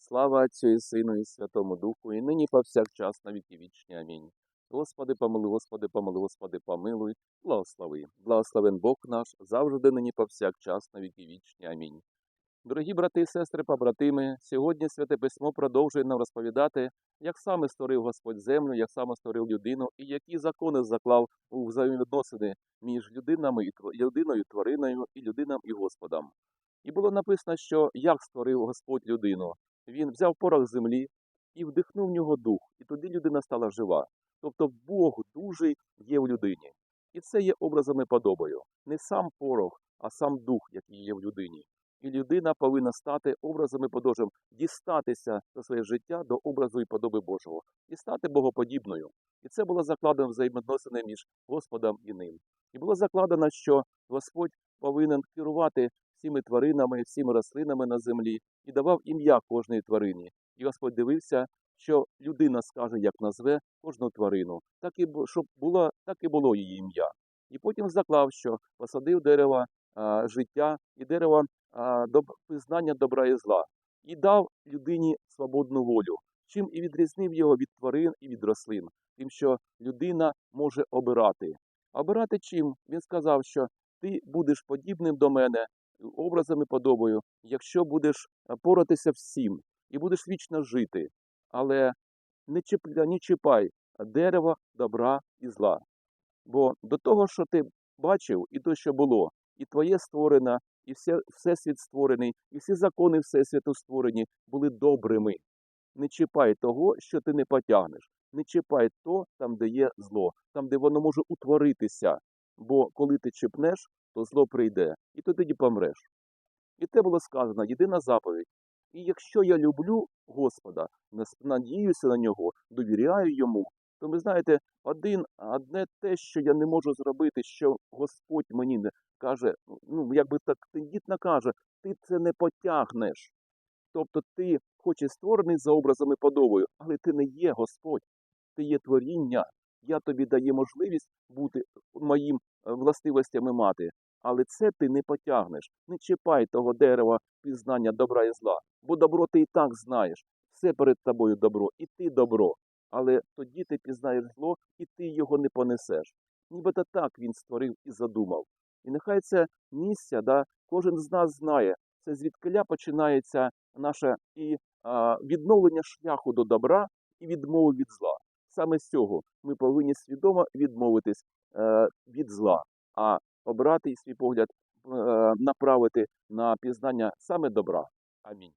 Слава Отцю і Сину і Святому Духу, і нині повсякчас на віки вічні. Амінь. Господи, помилуй, Господи, помилуй, Господи, помилуй, благослови. Благословен Бог наш, завжди нині повсякчас на віки вічні. Амінь. Дорогі брати і сестри, побратими, сьогодні Святе Письмо продовжує нам розповідати, як саме створив Господь землю, як саме створив людину і які закони заклав у взаємовідносини між людинами і людиною, твариною і людинам і Господом. І було написано, що як створив Господь людину. Він взяв порох землі і вдихнув в нього дух, і тоді людина стала жива. Тобто Бог дужий є в людині. І це є образом і подобою. Не сам порох, а сам дух, який є в людині. І людина повинна стати образом і дістатися за своє життя до образу і подоби Божого, і стати богоподібною. І це було закладено взаємодносини між Господом і ним. І було закладено, що Господь повинен керувати всіми тваринами, всіми рослинами на землі і давав ім'я кожній тварині. І Господь дивився, що людина скаже, як назве кожну тварину, так і щоб було, так і було її ім'я. І потім заклав, що посадив дерево а, життя і дерево а, доб- пізнання добра і зла, і дав людині свободну волю, чим і відрізнив його від тварин і від рослин, тим, що людина може обирати. Обирати чим? Він сказав, що ти будеш подібним до мене, образом і подобою, якщо будеш поратися всім і будеш вічно жити, але не чіпля, не чіпай дерева добра і зла. Бо до того, що ти бачив, і то, що було, і твоє створено, і все, всесвіт створений, і всі закони Всесвіту створені були добрими. Не чіпай того, що ти не потягнеш. Не чіпай то, там, де є зло, там, де воно може утворитися. Бо коли ти чіпнеш, то зло прийде, і ти тоді помреш. І те було сказано, єдина заповідь. І якщо я люблю Господа, надіюся на нього, довіряю йому, то ви знаєте, один, одне те, що я не можу зробити, що Господь мені не каже, ну якби так тендітно каже, ти це не потягнеш. Тобто ти, хоч і створений за образом і подобою, але ти не є Господь, ти є творіння. Я тобі даю можливість бути моїм е, властивостями мати, але це ти не потягнеш. Не чіпай того дерева пізнання добра і зла, бо добро ти і так знаєш. Все перед тобою добро, і ти добро. Але тоді ти пізнаєш зло, і ти його не понесеш. Нібито так він створив і задумав. І нехай це місце, да, кожен з нас знає, це звідкиля починається наше і а, відновлення шляху до добра і відмови від зла. Саме з цього ми повинні свідомо відмовитись е, від зла, а обрати свій погляд е, направити на пізнання саме добра. Амінь.